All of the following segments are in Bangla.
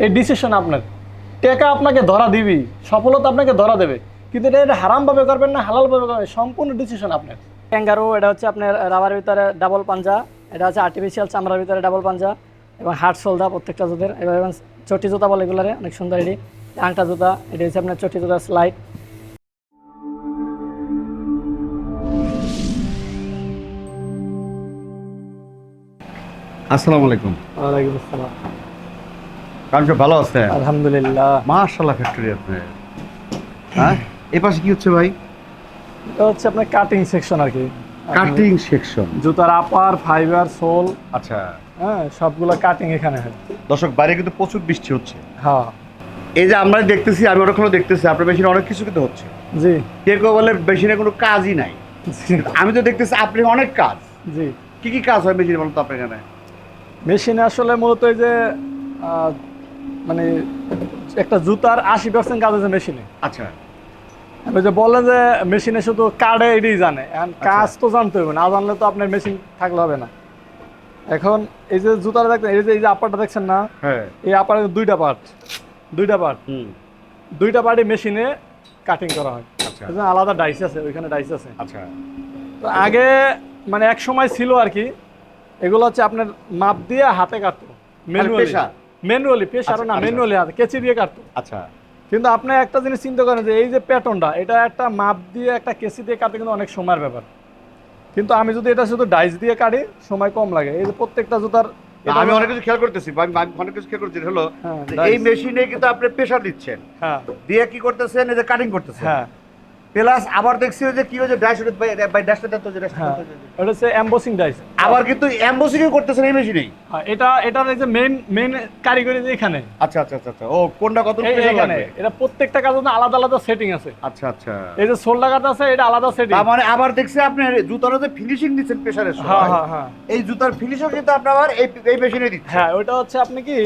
এই ডিসিশন আপনার। টেকা আপনাকে ধরা দিবি সফলতা আপনাকে ধরা দেবে। কিন্তু এটা এটা হারামভাবে করবেন না হালালভাবে করবেন সম্পূর্ণ ডিসিশন আপনার। ক্যাঙ্গারু এটা হচ্ছে আপনার রাবার ভিতরে ডাবল পাঞ্জা এটা হচ্ছে আর্টিফিশিয়াল চামড়ার ভিতরে ডাবল পাঞ্জা এবং হার্ড সোলদা প্রত্যেকটা জুতের এবার এবং চটি জুতা বলে এগুলারে অনেক সুন্দর এটি। আংটা জুতা এটি হচ্ছে আপনার চটি জুতার স্লাইড আসসালামু আলাইকুম। ওয়ালাইকুম আসসালাম। কারণ ভালো আছে। আলহামদুলিল্লাহ। মাশাল্লাহ ফ্যাক্টরি আপনি। হ্যাঁ? এ পাশে কি হচ্ছে ভাই? এটা হচ্ছে আপনার কাটিং সেকশন আর কি। কাটিং সেকশন জুতার আপার ফাইবার সোল আচ্ছা। হ্যাঁ সবগুলো কাটিং এখানে হয়। দর্শক বাইরে কিন্তু প্রচুর বৃষ্টি হচ্ছে। হ্যাঁ। এই যে আমরা দেখতেছি আমি ওরকম দেখতেছি আপনার মেশিনে অনেক কিছু কিন্তু হচ্ছে। জি। কে কেউ বলে মেশিনে কোনো কাজই নাই। আমি তো দেখতেছি আপনি অনেক কাজ। জি। কি কি কাজ হয় মেশিনে বলুন তো আপনার এখানে? মেশিনে আসলে মূলত এই যে মানে একটা জুতার আশি পার্সেন্ট কাজ আছে মেশিনে। আচ্ছা। ওই যে বললেন যে মেশিনে শুধু কার্ডে এটাই জানে এখন কাজ তো জানতে হবে না জানলে তো আপনার মেশিন থাকলে হবে না। এখন এই যে জুতাটা দেখছেন এই যে এই যে আপারটা দেখছেন না হ্যাঁ। এই আপারের দুইটা পার্ট দুইটা পার্ট হুম। দুইটা পার্টই মেশিনে কাটিং করা হয়। আচ্ছা। আলাদা ডাইস আছে ওইখানে ডাইস আছে। আচ্ছা। তো আগে মানে এক সময় ছিল আর কি এগুলো হচ্ছে আপনার মাপ দিয়ে হাতে কাটতো ম্যানুয়ালি পেশা? ম্যানুয়ালি পেশারও আচ্ছা, না আচ্ছা। ম্যানুয়ালি হাতে কেচি দিয়ে কাটতো। আচ্ছা। কিন্তু আপনি একটা জিনিস চিন্তা করেন যে এই যে প্যাটনটা এটা একটা মাপ দিয়ে একটা কেসি দিয়ে কাটতে কিন্তু অনেক সময়ের ব্যাপার। কিন্তু আমি যদি এটা শুধু ডাইস দিয়ে কাটি সময় কম লাগে। এই যে প্রত্যেকটা জুতার আমি অনেক কিছু খেয়াল করতেছি আমি অনেক কিছু খেয়াল করছি হলো হ্যাঁ। এই মেশিনে কিন্তু আপনি প্রেশার দিচ্ছেন। হ্যাঁ। দিয়ে কি করতেছেন? এই যে কাটিং করতেছেন। হ্যাঁ। প্লাস আবার দেখছি যে কি হয়েছে ড্যাশ বাই ড্যাশটা তো যে dash হ্যাঁ টা তো যে- এটা হচ্ছে এম্বোসিং ডাইস আবার কিন্তু এমবসিং করতেছেন এই মেশিনেই হ্যাঁ, এটা এটার এই যে মেইন মেইন কারিগরি যে এখানে। আচ্ছা আচ্ছা আচ্ছা আচ্ছা। ও কোনটা কত pressure এখানে লাগবে? এটা প্রত্যেকটা কাজের জন্য আলাদা আলাদা সেটিং আছে। আচ্ছা আচ্ছা। এই যে সোল্ডার কাট আছে এটা আলাদা সেটিং তার মানে আবার দেখছি আপনি জুতার যে ফিনিশিং দিচ্ছেন প্রেসারের হ্যাঁ সময়। হ্যাঁ হ্যাঁ এই জুতার ফিনিশিং কিন্তু আপনি আবার এই এই মেশিনে দিচ্ছেন হ্যাঁ ওইটা হচ্ছে আপনি কি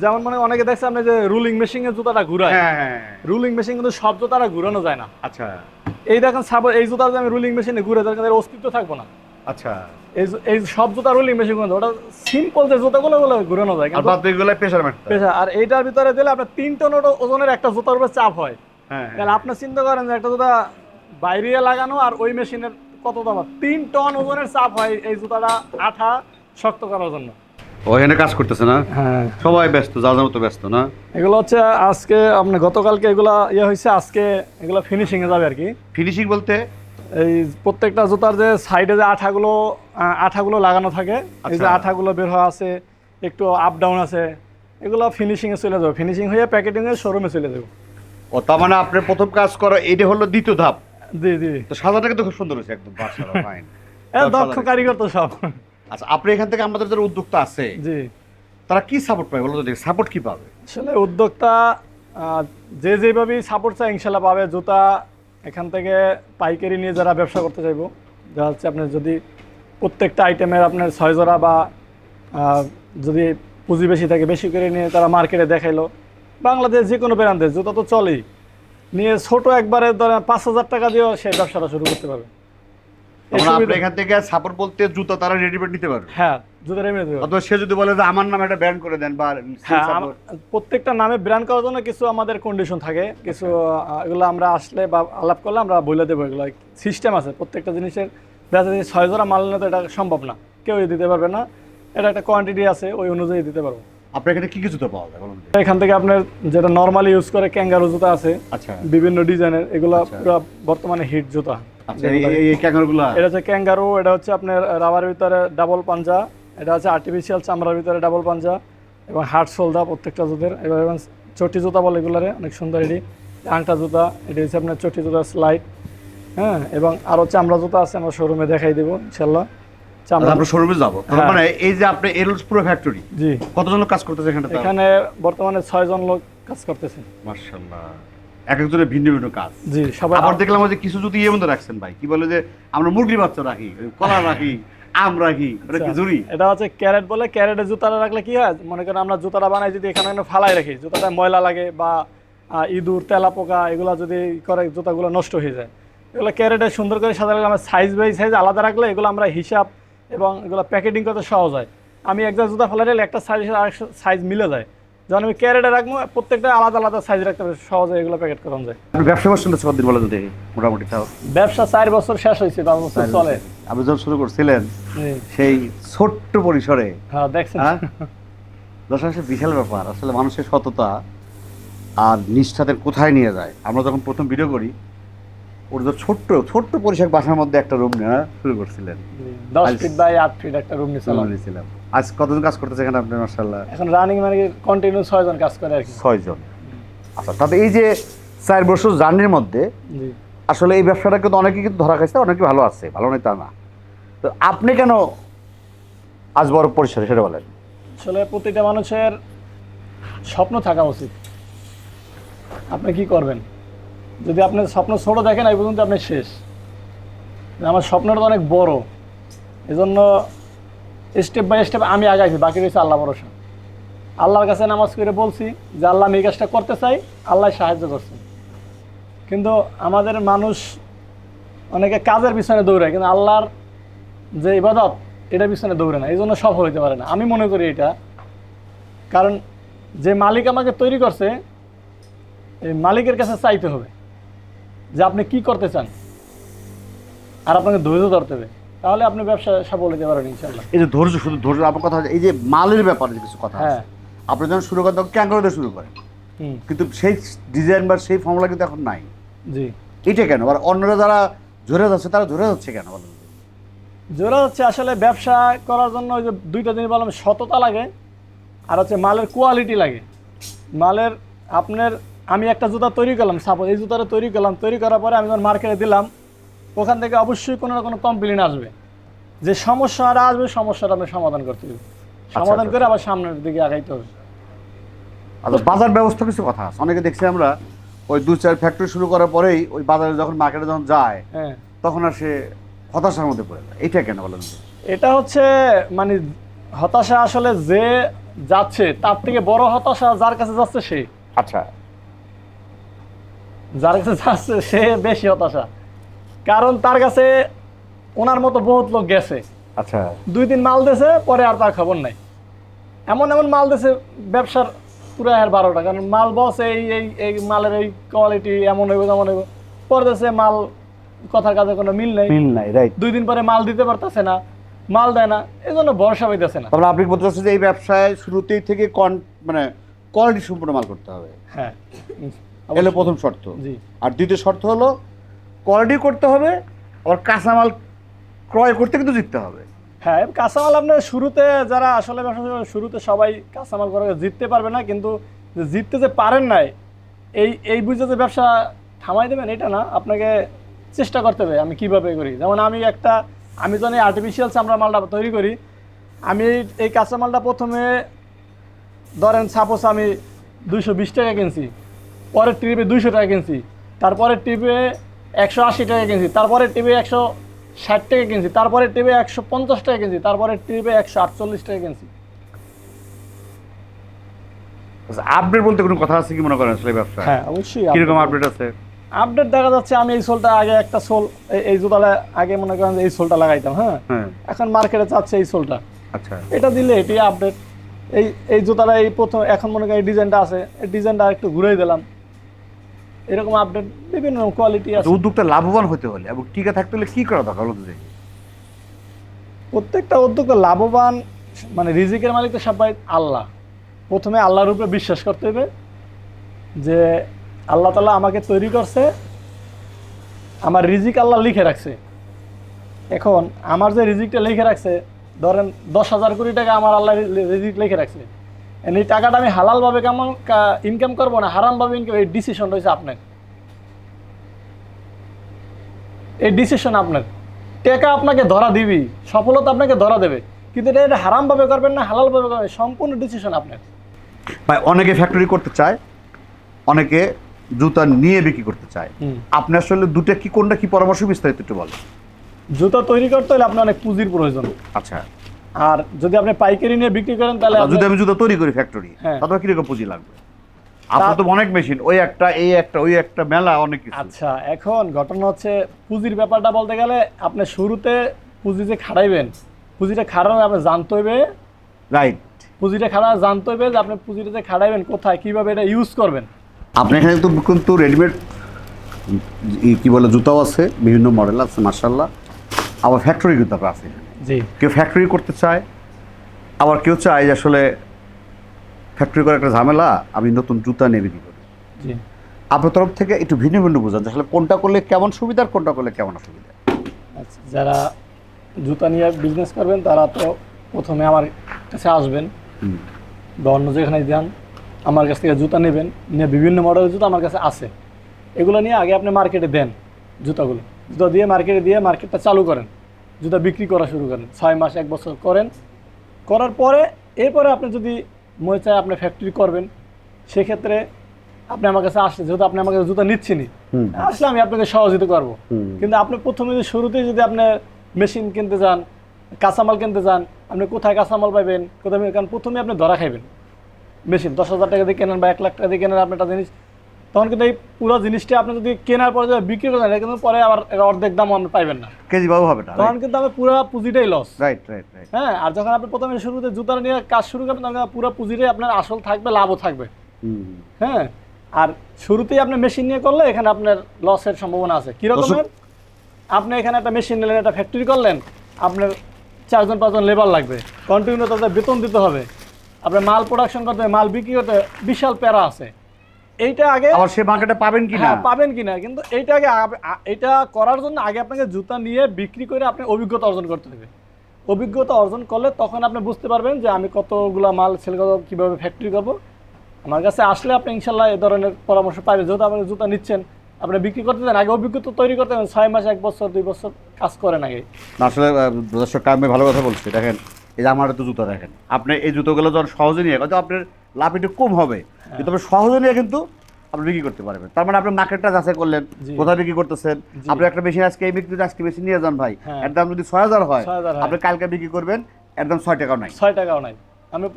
যেমন মানে অনেকে দেখছে আপনি যে রুলিং মেশিন এর জুতাটা ঘুরায় হ্যাঁ হ্যাঁ হ্যাঁ। রুলিং মেশিন কিন্তু সব জুতাটা ঘুরানো যায় না। আচ্ছা। এই দেখেন সাব এই জুতা যদি আমি রুলিং মেশিনে ঘুরে তাহলে এর অস্তিত্ব থাকব না। আচ্ছা। এই এই সব জুতা রুলিং মেশিন ঘুরানো ওটা সিম্পল যে জুতাগুলো ওগুলো ঘুরানো যায়। আর কিন্তু বাদ বাকিগুলো প্রেসার হয়। পেশা আর এইটার ভিতরে দিলে আপনার তিন টন ওজনের একটা জুতার উপর চাপ হয়। হ্যাঁ তাহলে হ্যাঁ। আপনি চিন্তা করেন যে একটা জুতা বাইরে লাগানো আর ওই মেশিনের কত দাম? তিন টন ওজনের চাপ হয় এই জুতাটা আঠা শক্ত করার জন্য। ওখানে কাজ করতেছে না? হ্যাঁ। সবাই ব্যস্ত যা যার মতো ব্যস্ত না? এগুলো হচ্ছে আজকে আপনি গতকালকে এগুলা ইয়ে হয়েছে আজকে এগুলো ফিনিশিং এ যাবে আর কি। ফিনিশিং বলতে? এই প্রত্যেকটা জুতার যে সাইডে যে আঠাগুলো আঠাগুলো লাগানো থাকে এই যে আচ্ছা। আঠাগুলো বের হওয়া আছে একটু আপ ডাউন আছে এগুলো ফিনিশিং এ চলে যাবে। ফিনিশিং হয়ে প্যাকেটিং এর শোরুমে চলে যাবে। ও তার মানে আপনার প্রথম কাজ করা এটা হলো দ্বিতীয় ধাপ? জি জি। তো সাজাটা কিন্তু খুব সুন্দর হয়েছে একদম ফাইন এ, দক্ষ কারিগর তো সব। আচ্ছা আপনি এখান থেকে আমাদের যারা উদ্যোক্তা আছে জি। তারা কি সাপোর্ট পাবে বলো তো সাপোর্ট কি পাবে? আসলে উদ্যোক্তা যে যেভাবেই সাপোর্ট চায় ইনশাল্লাহ পাবে। জুতা এখান থেকে পাইকারি নিয়ে যারা ব্যবসা করতে চাইব যা হচ্ছে আপনার যদি প্রত্যেকটা আইটেমের আপনার ছয় জোড়া বা যদি পুঁজি বেশি থাকে বেশি করে নিয়ে তারা মার্কেটে দেখাইলো। বাংলাদেশ যে কোনো ব্র্যান্ডের জুতা তো চলেই। নিয়ে ছোট একবারে ধরেন পাঁচ হাজার টাকা দিয়েও সে ব্যবসাটা শুরু করতে পারবে। আপনি এখান থেকে সাপোর্ট বলতে জুতো তারা রেডিমেড নিতে পারবে। হ্যাঁ জুতা রেমে অথবা সে যদি বলে যে আমার নামে একটা ব্র্যান্ড করে দেন বা হ্যাঁ প্রত্যেকটা নামে ব্র্যান্ড করার জন্য কিছু আমাদের কন্ডিশন থাকে। কিছু এগুলো আমরা আসলে বা আলাপ করলে আমরা বলে দেবো এগুলো। সিস্টেম আছে প্রত্যেকটা জিনিসের দেখা ছয় জোড়া মাল নিলে তো এটা সম্ভব না। কেউ দিতে পারবে না। এটা একটা কোয়ান্টিটি আছে ওই অনুযায়ী দিতে পারব। আপনার এখানে কি কি জুতো পাওয়া যায় বলুন এখান থেকে আপনার যেটা নর্মালি ইউজ করে ক্যাঙ্গারু জুতা আছে আচ্ছা। বিভিন্ন ডিজাইনের এগুলো আচ্ছা। বর্তমানে হিট জুতা। আচ্ছা এই- এই- এই এটা হচ্ছে ক্যাঙ্গারু এটা হচ্ছে আপনার রাবারের ভিতরে ডাবল পাঞ্জা এটা হচ্ছে আর্টিফিশিয়াল চামড়ার ভিতরে ডাবল পাঞ্জা এবং হার্ড সোলদা প্রত্যেকটা জুতের এবং চটি জুতা বলে এগুলারে অনেক সুন্দর এটি। আংটা জুতা এটি হচ্ছে আপনার চটি জুতার স্লাইড হ্যাঁ এবং আরও চামড়া জুতা আছে আমরা শোরুমে দেখাই দেবো ইনশাল্লাহ চামড়া আমরা শোরুমে যাব। হ্যাঁ। মানে এই যে আপনি পুরো ফ্যাক্টরি জি। কতজন লোক কাজ করতেছে এখানে এখানে বর্তমানে ছয়জন লোক কাজ করতেছে। মার্শাল্লাহ এক একজনের ভিন্ন ভিন্ন কাজ। জি সবাই আবার দেখলাম যে কিছু যদি ইয়ে মধ্যে রাখছেন ভাই। কি বলে যে আমরা মুরগির বাচ্চা রাখি কলা রাখি আম রাখি ওটা কি। জুরি এটা হচ্ছে ক্যারেট বলে ক্যারেটে জুতাটা রাখলে কি হয়? মনে করেন আমরা জুতাটা বানাই যদি এখানে ফালাই রাখি জুতাটা ময়লা লাগে বা ইঁদুর তেলা পোকা এগুলো যদি করে জুতাগুলো নষ্ট হয়ে যায়। এগুলো ক্যারেটে সুন্দর করে সাজালে আমরা সাইজ বাই সাইজ আলাদা রাখলে এগুলো আমরা হিসাব এবং এগুলো প্যাকেটিং করতে সহজ হয়। আমি একটা জুতা ফেলাই রাখলে একটা সাইজ সাইজ মিলে যায়। যখন আমি ক্যারেটে রাখব প্রত্যেকটা আলাদা আলাদা সাইজ রাখতে হবে সহজে এগুলো প্যাকেট যায়। ব্যবসা করছেন কতদিন বলে যদি মোটামুটি তাও? ব্যবসা চার বছর শেষ হয়েছে পাঁচ বছর চলে। আপনি যখন শুরু করছিলেন সেই ছোট্ট পরিসরে হ্যাঁ দেখছেন। হ্যাঁ? দর্শক বিশাল ব্যাপার। আসলে মানুষের সততা আর নিষ্ঠাদের কোথায় নিয়ে যায়? আমরা যখন প্রথম ভিডিও করি ওর তো ছোট্ট ছোট্ট পরিসর বাসার মধ্যে একটা রুম নেওয়া শুরু করছিলেন। দশ ফিট বাই আট ফিট একটা রুম নিয়েছিলাম। আজ কতজন কাজ করতেছে এখানে আপনি মার্শাল্লাহ এখন রানিং মানে কন্টিনিউ ছয়জন কাজ করে আর কি। ছয়জন। আচ্ছা তবে এই যে চার বছর জার্নির মধ্যে আসলে এই ব্যবসাটা কিন্তু অনেকে কিন্তু ধরা খাইছে অনেকে ভালো আছে ভালো নেই তা না। তো আপনি কেন আজ বড় পরিসরে সেটা বলেন। আসলে প্রতিটা মানুষের স্বপ্ন থাকা উচিত। আপনি কি করবেন? যদি আপনি স্বপ্ন ছোট দেখেন এই পর্যন্ত আপনি শেষ। আমার স্বপ্নটা তো অনেক বড়। এজন্য স্টেপ বাই স্টেপ আমি আগাইছি, বাকি রয়েছে আল্লাহ ভরসা। আল্লাহর কাছে নামাজ করে বলছি যে আল্লাহ আমি এই কাজটা করতে চাই, আল্লাহ সাহায্য করছে। কিন্তু আমাদের মানুষ অনেকে কাজের পিছনে দৌড়ায়, কিন্তু আল্লাহর যে ইবাদত এটা পিছনে দৌড়ে না এই জন্য সফল হইতে পারে না। আমি মনে করি এটা। কারণ যে মালিক আমাকে তৈরি করছে, এই মালিকের কাছে চাইতে হবে যে আপনি কি করতে চান, আর আপনাকে ধৈর্য ধরতে হবে। তাহলে আপনি ব্যবসা সফল হতে পারেন ইনশাল্লাহ এই যে ধৈর্য শুধু ধৈর্য আপনার কথা এই যে মালের ব্যাপারে কিছু কথা হ্যাঁ। আপনি যখন শুরু করেন তখন ক্যাঙ্গারো দিয়ে শুরু করেন। কিন্তু সেই ডিজাইন বা সেই ফর্মুলা কিন্তু এখন নাই। জি। এটা কেন? আর অন্যরা যারা ঝরে যাচ্ছে তারা ঝরে যাচ্ছে কেন? বলেন। তো? জোরা হচ্ছে আসলে ব্যবসা করার জন্য ওই যে দুইটা জিনিস বললাম সততা লাগে আর হচ্ছে মালের কোয়ালিটি লাগে। মালের আপনার আমি একটা জুতা তৈরি করলাম সাপোজ এই জুতাটা তৈরি করলাম তৈরি করার পরে আমি যখন মার্কেটে দিলাম ওখান থেকে অবশ্যই কোনো না কোনো কমপ্লেন আসবে। যে সমস্যাটা আসবে সমস্যাটা আপনি সমাধান করতে হবে। সমাধান করে আবার সামনের দিকে আগাইতে হবে। আচ্ছা বাজার ব্যবস্থা কিছু কথা আছে। অনেকে দেখছি আমরা ওই দু চার ফ্যাক্টরি শুরু করার পরেই ওই বাজারে যখন মার্কেটে যখন যায় হ্যাঁ। তখন আর সে হতাশার মধ্যে পড়ে যায়। এটা কেন বলেন? এটা হচ্ছে মানে হতাশা আসলে যে যাচ্ছে তার থেকে বড় হতাশা যার কাছে যাচ্ছে সে। আচ্ছা। যার কাছে যাচ্ছে সে বেশি হতাশা। কারণ তার কাছে ওনার মতো বহুত লোক গেছে। আচ্ছা। দুই দিন মাল দিয়েছে পরে আর তার খবর নাই। এমন এমন মাল দিয়েছে ব্যবসার পুরো আর বারোটা। কারণ মাল বস এই এই এই মালের এই কোয়ালিটি এমন হইব তেমন হইব। পরে দেশে মাল কথার কাজে কোনো মিল নেই। মিল নাই রাইট দুই দিন পরে মাল দিতে পারতেছে না মাল দেয় না এই জন্য ভরসা পাইতেছে না। তাহলে আপনি বলতে চাচ্ছেন যে এই ব্যবসায় শুরুতেই থেকে কন মানে কোয়ালিটি সম্পূর্ণ মাল করতে হবে। হ্যাঁ। এলো প্রথম শর্ত। জি। আর দ্বিতীয় শর্ত হলো কোয়ালিটি করতে হবে, আবার কাঁচামাল ক্রয় করতে কিন্তু জিততে হবে। হ্যাঁ কাঁচামাল আপনার শুরুতে যারা আসলে শুরুতে সবাই কাঁচামাল করে জিততে পারবে না, কিন্তু জিততে যে পারেন নাই, এই এই বুঝে যে ব্যবসা থামাই দেবেন, এটা না, আপনাকে চেষ্টা করতে হবে আমি কীভাবে করি। যেমন আমি একটা, আমি যখন আর্টিফিশিয়াল চামড়া মালটা তৈরি করি, আমি এই- এই কাঁচামালটা প্রথমে ধরেন সাপোজ আমি দুইশো বিশ টাকা কিনছি, পরের ট্রিপে দুইশো টাকা কিনছি, তারপরের ট্রিপে একশো আশি টাকা কিনছি তারপরে ট্রিপে একশো ষাট টাকা কিনছি তারপরে ট্রিপে একশো পঞ্চাশ টাকা কিনছি তারপরে ট্রিপে একশো আটচল্লিশ টাকা কিনছি। আপডেট আচ্ছা, বলতে কোনো কথা আছে কি মনে করেন আসলে ব্যবসা হ্যাঁ অবশ্যই কীরকম আপডেট আছে? আপডেট দেখা যাচ্ছে আমি এই সোলটা আগে একটা সোল এই- এই জুতাটা আগে মনে করেন এই সোলটা লাগাইতাম হ্যাঁ? হ্যাঁ। এখন মার্কেটে চাচ্ছে এই সোলটা। আচ্ছা। এটা দিলে এটি আপডেট এই এই জুতাটা এই প্রথম এখন মনে করেন এই ডিজাইনটা আছে এই ডিজাইনটা একটু ঘুরেই দিলাম। এরকম আপডেট বিভিন্ন কোয়ালিটি আছে। আচ্ছা, উদ্যোগটা লাভবান হতে হলে এবং টিকে থাকতে হলে কি করা দরকার তো প্রত্যেকটা উদ্যোগে লাভবান মানে রিজিকের মালিক তো সবাই আল্লাহ। প্রথমে আল্লাহর উপরে বিশ্বাস করতে হবে যে আল্লাহ তালা আমাকে তৈরি করছে আমার রিজিক আল্লাহ লিখে রাখছে। এখন আমার যে রিজিকটা লিখে রাখছে ধরেন দশ হাজার কোটি টাকা আমার আল্লাহ রিজিক লিখে রাখছে। এই টাকাটা আমি হালালভাবে কেমন ইনকাম করব না হারামভাবে ইনকাম এই ডিসিশন রয়েছে আপনার। এই ডিসিশন আপনার। টাকা আপনাকে ধরা দিবি সফলতা আপনাকে ধরা দেবে। কিন্তু এটা এটা হারামভাবে করবেন না হালালভাবে করবেন সম্পূর্ণ ডিসিশন আপনার। ভাই অনেকে ফ্যাক্টরি করতে চায় অনেকে জুতা নিয়ে বিক্রি করতে চায়। আপনি আসলে দুটো কি কোনটা কি পরামর্শ বিস্তারিত একটু বলেন। জুতো তৈরি করতে হলে আপনার অনেক পুঁজির প্রয়োজন। আচ্ছা। আর যদি আপনি পাইকারি নিয়ে বিক্রি করেন তাহলে আর যদি আমি জুতা তৈরি করি ফ্যাক্টরি। তাহলে কীরকম পুঁজি লাগবে? আপনার তো অনেক মেশিন ওই একটা এই একটা ওই একটা মেলা অনেক কিছু। আচ্ছা এখন ঘটনা হচ্ছে পুঁজির ব্যাপারটা বলতে গেলে আপনি শুরুতে পুঁজি যে খাড়াইবেন পুঁজিটা খাড়ানো আপনি জানতে হবে। রাইট পুঁজিটা খাড়া জানতে হবে যে আপনি পুঁজিটা যে খাড়াইবেন কোথায় কীভাবে এটা ইউজ করবেন। আপনি এখানে তো কিন্তু রেডিমেড কি বলে জুতাও আছে বিভিন্ন মডেল আছে মার্শাল্লাহ আবার ফ্যাক্টরি জুতাও আছে। কেউ ফ্যাক্টরি করতে চায় আবার কেউ চায় যে আসলে ফ্যাক্টরি করার একটা ঝামেলা আমি নতুন জুতা নিয়ে বিক্রি করি জি। আপনার তরফ থেকে একটু ভিন্ন ভিন্ন বোঝান আসলে কোনটা করলে কেমন সুবিধা আর কোনটা করলে কেমন অসুবিধা। আচ্ছা যারা জুতা নিয়ে বিজনেস করবেন তারা তো প্রথমে আমার কাছে আসবেন বা অন্য যেখানে যান আমার কাছ থেকে জুতা নেবেন নিয়ে বিভিন্ন মডেলের জুতা আমার কাছে আছে। এগুলো নিয়ে আগে আপনি মার্কেটে দেন জুতাগুলো। জুতা দিয়ে মার্কেটে দিয়ে মার্কেটটা চালু করেন। জুতা বিক্রি করা শুরু করেন ছয় মাস এক বছর করেন। করার পরে এরপরে আপনি যদি মনে চায় আপনি ফ্যাক্টরি করবেন সেক্ষেত্রে আপনি আমার কাছে আসলে যেহেতু আপনি আমার কাছে জুতা নিচ্ছেনই। আসলে আমি আপনাকে সহযোগিতা করব। কিন্তু আপনি প্রথমে যদি শুরুতেই যদি আপনি মেশিন কিনতে যান কাঁচামাল কিনতে যান আপনি কোথায় কাঁচামাল পাবেন কোথায় কারণ প্রথমে আপনি ধরা খাইবেন। মেশিন দশ হাজার টাকা দিয়ে কেনেন বা এক লাখ টাকা দিয়ে কেনেন আপনি একটা জিনিস তখন কিন্তু এই পুরো জিনিসটা আপনি যদি কেনার পরে যদি বিক্রি করেন কিন্তু পরে আবার অর্ধেক দাম পাইবেন না। কেজি বাবু হবে না তখন কিন্তু আমার পুরো পুঁজিটাই লস রাইট রাইট রাইট হ্যাঁ আর যখন আপনি প্রথমে শুরুতে জুতা নিয়ে কাজ শুরু করবেন তখন পুরো পুঁজিটাই আপনার আসল থাকবে লাভও থাকবে। হ্যাঁ আর শুরুতেই আপনি মেশিন নিয়ে করলে এখানে আপনার লসের সম্ভাবনা আছে। কিরকমের আপনি এখানে একটা মেশিন নিলেন একটা ফ্যাক্টরি করলেন আপনার চারজন পাঁচজন লেবার লাগবে। কন্টিনিউ তাদের বেতন দিতে হবে। আপনার মাল প্রোডাকশন করতে মাল বিক্রি করতে বিশাল প্যারা আছে। এইটা আগে আবার সে মার্কেটে পাবেন কি না হ্যাঁ, পাবেন কিনা? কিন্তু এইটা আগে এটা করার জন্য আগে আপনাকে জুতা নিয়ে বিক্রি করে আপনি অভিজ্ঞতা অর্জন করতে হবে। অভিজ্ঞতা অর্জন করলে তখন আপনি বুঝতে পারবেন যে আমি কতগুলা মাল সেল করব কীভাবে ফ্যাক্টরি করব। আমার কাছে আসলে আপনি ইনশাল্লাহ এই ধরনের পরামর্শ পাবেন যেহেতু আপনি জুতা নিচ্ছেন আপনি বিক্রি করতে দেন আগে অভিজ্ঞতা তৈরি করতে দেন ছয় মাস এক বছর দুই বছর কাজ করেন আগে। আসলে দর্শক কামে ভালো কথা বলছি। দেখেন এই যে আমার তো জুতো দেখেন। আপনি এই জুতোগুলো যখন সহজে নিয়ে হয়তো আপনার লাভ একটু কম হবে। কিন্তু আপনি সহজে নিয়ে কিন্তু আপনি বিক্রি করতে পারবেন। তার মানে আপনি মার্কেটটা যাচাই করলেন কোথায় বিক্রি করতেছেন। আপনি একটা মেশিন আজকে এই বিক্রি আজকে মেশিন নিয়ে যান ভাই। হ্যাঁ। এর দাম যদি ছয় হাজার হয় আপনি কালকে বিক্রি করবেন এর দাম ছয় টাকাও নাই। ছয় টাকাও নাই।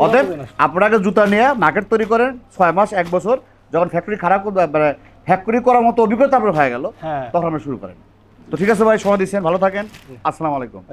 অতএব আপনাকে জুতা নিয়ে মার্কেট তৈরি করেন ছয় মাস এক বছর যখন ফ্যাক্টরি খারাপ করবে মানে ফ্যাক্টরি করার মতো অভিজ্ঞতা আপনার হয়ে গেল হ্যাঁ। তখন আপনি শুরু করেন। তো ঠিক আছে ভাই সময় দিচ্ছেন ভালো থাকেন। আসসালামু আলাইকুম।